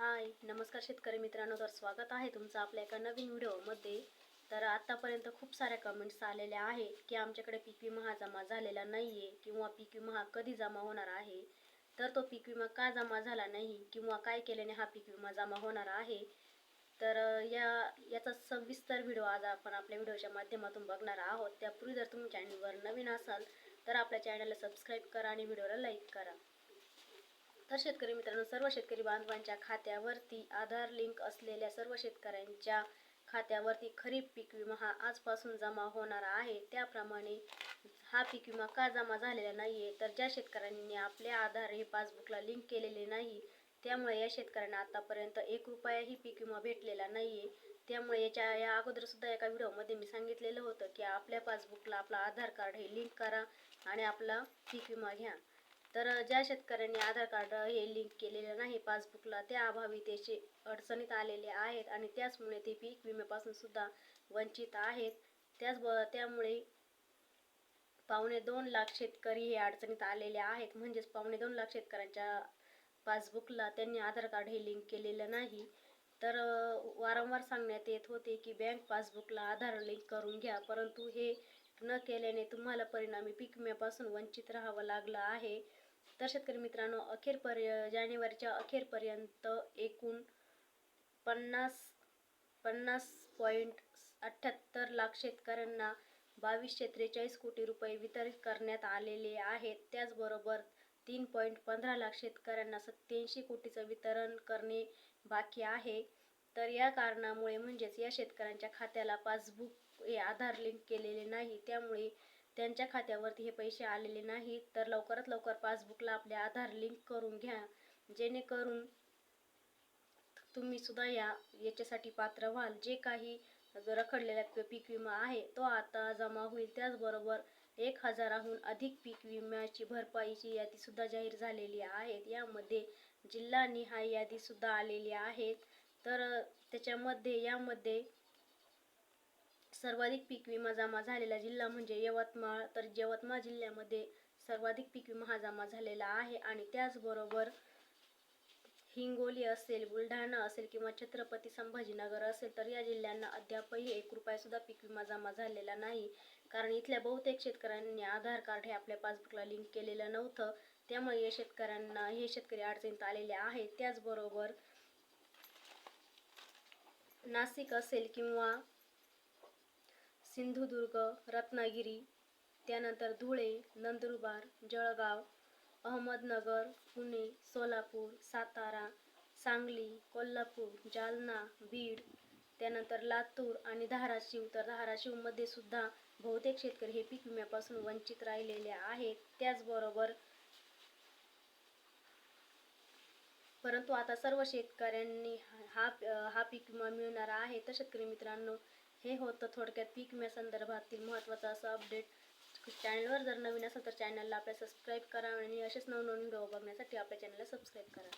हाय नमस्कार शेतकरी मित्रांनो तर स्वागत आहे तुमचं आपल्या एका नवीन व्हिडिओमध्ये. तर आत्तापर्यंत खूप साऱ्या कमेंट्स आलेल्या आहेत की आमच्याकडे पीक विमा हा जमा झालेला नाही आहे किंवा पीक विमा हा कधी जमा होणार आहे. तर तो पीक विमा का जमा झाला नाही किंवा काय केल्याने हा पीक विमा जमा होणार आहे. तर या याचा सविस्तर व्हिडिओ आज आपण आपल्या व्हिडिओच्या माध्यमातून बघणार आहोत. त्यापूर्वी जर तुम्ही चॅनलवर नवीन असाल तर आपल्या चॅनलला सबस्क्राईब करा आणि व्हिडिओला लाईक करा. तर शेतकरी मित्रांनो सर्व शेतकरी बांधवांच्या खात्यावरती आधार लिंक असलेल्या सर्व शेतकऱ्यांच्या खात्यावरती खरीप पीक विमा हा आजपासून जमा होणार आहे. त्याप्रमाणे हा पीक विमा का जमा झालेला नाही आहे तर ज्या शेतकऱ्यांनी आपल्या आधार हे पासबुकला लिंक केलेले नाही त्यामुळे या शेतकऱ्यांना आतापर्यंत एक रुपयाही पीक विमा भेटलेला नाही आहे त्यामुळे याच्या या अगोदर सुद्धा एका व्हिडिओमध्ये मी सांगितलेलं होतं की आपल्या पासबुकला आपला आधार कार्ड हे लिंक करा आणि आपला पीक विमा घ्या. तर ज्या शेतकऱ्यांनी आधार कार्ड हे लिंक केलेलं नाही पासबुकला त्या अभावी त्याचे अडचणीत आलेले आहेत आणि त्याचमुळे ते पीक विम्यापासून सुद्धा वंचित आहेत. त्याच त्यामुळे पावणे दोन लाख शेतकरी हे अडचणीत आलेले आहेत. म्हणजेच पावणे दोन लाख शेतकऱ्यांच्या पासबुकला त्यांनी आधार कार्ड हे लिंक केलेलं नाही. तर वारंवार सांगण्यात येत होते की बँक पासबुकला आधार लिंक करून घ्या परंतु हे न केल्याने तुम्हाला परिणामी पीक विम्यापासून वंचित राहावं लागलं आहे. तर शेतकरी मित्रांनो अखेरपर्य जानेवारीच्या अखेरपर्यंत एकूण पन्नास पन्नास पॉईंट अठ्ठ्याहत्तर लाख शेतकऱ्यांना बावीसशे त्रेचाळीस कोटी रुपये वितरित करण्यात आलेले आहेत. त्याचबरोबर तीन पॉईंट पंधरा लाख शेतकऱ्यांना सत्याऐंशी कोटीचं वितरण करणे बाकी आहे. तर या कारणामुळे म्हणजेच या शेतकऱ्यांच्या खात्याला पासबुक हे आधार लिंक केलेले नाही त्यामुळे त्यांच्या खात्यावरती हे पैसे आलेले नाहीत तर लवकरात लवकर पासबुकला आपले आधार लिंक करून घ्या जेणेकरून तुम्ही सुद्धा या याच्यासाठी पात्र व्हाल. जे काही रखडलेला पीक विमा आहे तो आता जमा होईल. त्याचबरोबर एक हजाराहून अधिक पीक विम्याची भरपाईची यादी सुद्धा जाहीर झालेली आहेत यामध्ये जिल्हानिहाय यादी सुद्धा आलेली आहेत तर त्याच्यामध्ये यामध्ये सर्वाधिक पीक विमा जमा झालेला जिल्हा म्हणजे यवतमाळ. तर यवतमाळ जिल्ह्यामध्ये सर्वाधिक पीक विमा हा जमा झालेला आहे आणि त्याचबरोबर हिंगोली असेल बुलढाणा असेल किंवा छत्रपती संभाजीनगर असेल तर या जिल्ह्यांना अद्यापही एक रुपयासुद्धा पीक विमा जमा झालेला नाही. कारण इथल्या बहुतेक शेतकऱ्यांनी आधार कार्ड हे आपल्या पासबुकला लिंक केलेलं नव्हतं. त्यामुळे या शेतकऱ्यांना हे शेतकरी अडचणीत आलेले आहेत. त्याचबरोबर नाशिक असेल किंवा सिंधुदुर्ग रत्नागिरी त्यानंतर धुळे नंदुरबार जळगाव अहमदनगर पुणे सोलापूर सातारा सांगली कोल्हापूर जालना बीड त्यानंतर लातूर आणि धाराशिव. तर धाराशिवमध्ये सुद्धा बहुतेक शेतकरी हे पीक विम्यापासून वंचित राहिलेले आहेत. त्याचबरोबर परंतु आता सर्व शेतकऱ्यांनी हा हा पीक विमा मिळणार आहे. तर शेतकरी मित्रांनो हे होतं थोडक्यात पीक विम्यासंदर्भातील महत्त्वाचा असं अपडेट चॅनलवर जर नवीन असेल तर चॅनलला आपल्या सबस्क्राईब करा आणि असेच नवनवीन व्हिडिओ बघण्यासाठी आपल्या चॅनलला सबस्क्राईब करा.